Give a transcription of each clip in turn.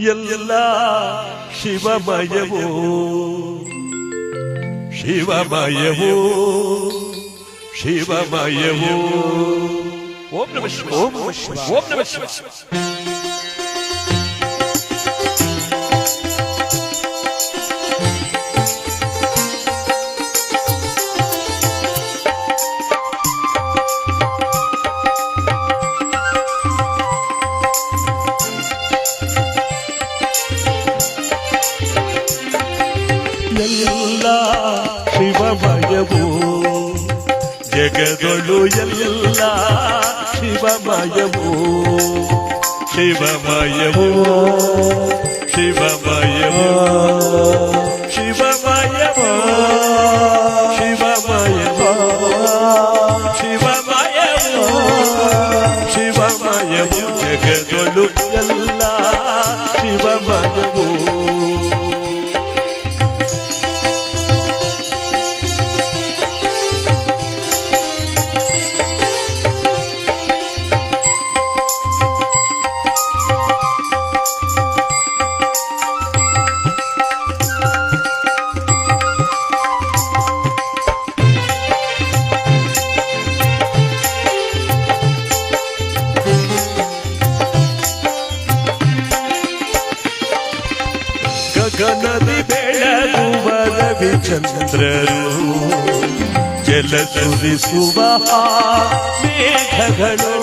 ಎಲ್ಲ ಶಿವಮಯವೋ. ಶಿವಮಯವೋ. ಶಿವಮಯವೋ. ಓಂ ನಮಃ ಶಿವಾಯ. ಓಂ ನಮಃ ಶಿವಾಯ. ಓಂ ನಮ ಎಲ್ಲ ಶಿವಮಯವೋ ಜಗದೊಳು ಎಲ್ಲ ಶಿವಮಯವೋ ಶಿವಮಯವೋ ಶಿವಮಯವೋ ಶಿವಮಯವೋ ಶಿವಮಯವೋ ಶಿವಮಯವೋ ಶಿವಮಯವೋ ಜಗದೊಳು ರವಿಚಂದ್ರರು ಜಲ ಸುರಿಸುವ ಮೇಘಗಳು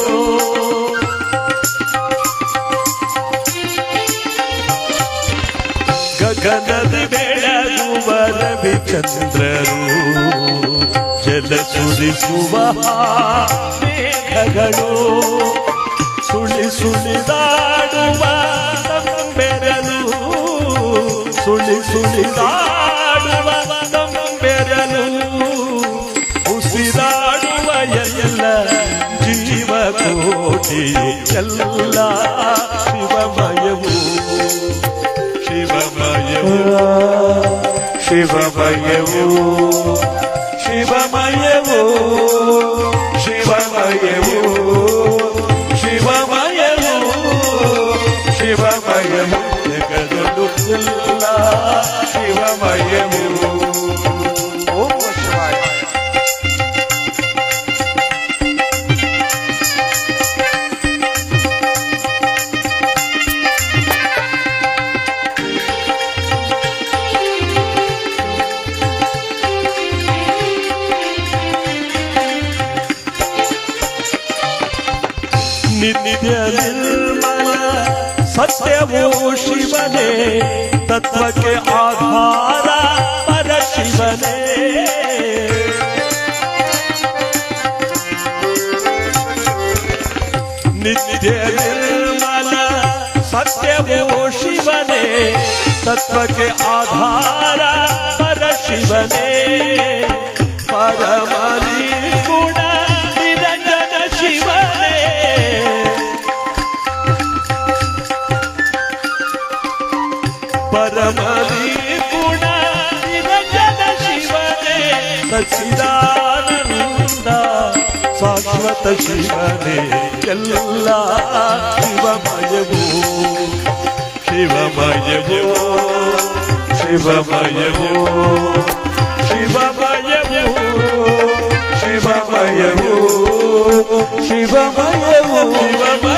ಗಗನದಿ ಬೆಳಗುವ ರವಿಚಂದ್ರರು ಜಲ ಸುರಿಸುವ ಮೇಘಗಳು ಸುಳಿ ಸುಳಿದಾಡುವ ಬೆರಲು ಸುಳಿ ಸುಳಿದಾಡುವ ಜೀವ ಕೋಟಿ ಎಲ್ಲ ಶಿವಮಯವು ಶಿವಮಯವು ಶಿವಮಯವು ಶಿವಮಯವು ಶಿವಮಯವು ಶಿವಮಯವು ಶಿವಮಯವು ಜಗದೊಳು ಎಲ್ಲ ಶಿವಮಯವು नित्य निर्मल सत्य वो शिव ने तत्व के आधारा पर शिव ने नित्य सत्य वो शिव ने तत्व के आधारा पर शिव ने ಶಿವನೇ ಸಚ್ಚಿದಾನಂದ ಶಾಶ್ವತ ಶಿವನೇ ಎಲ್ಲ ಶಿವಮಯವೋ ಶಿವಮಯವೋ ಶಿವಮಯವೋ ಶಿವಮಯವೋ ಶಿವಮಯವೋ ಶಿವಮಯವೋ ಶಿವಮಯವೋ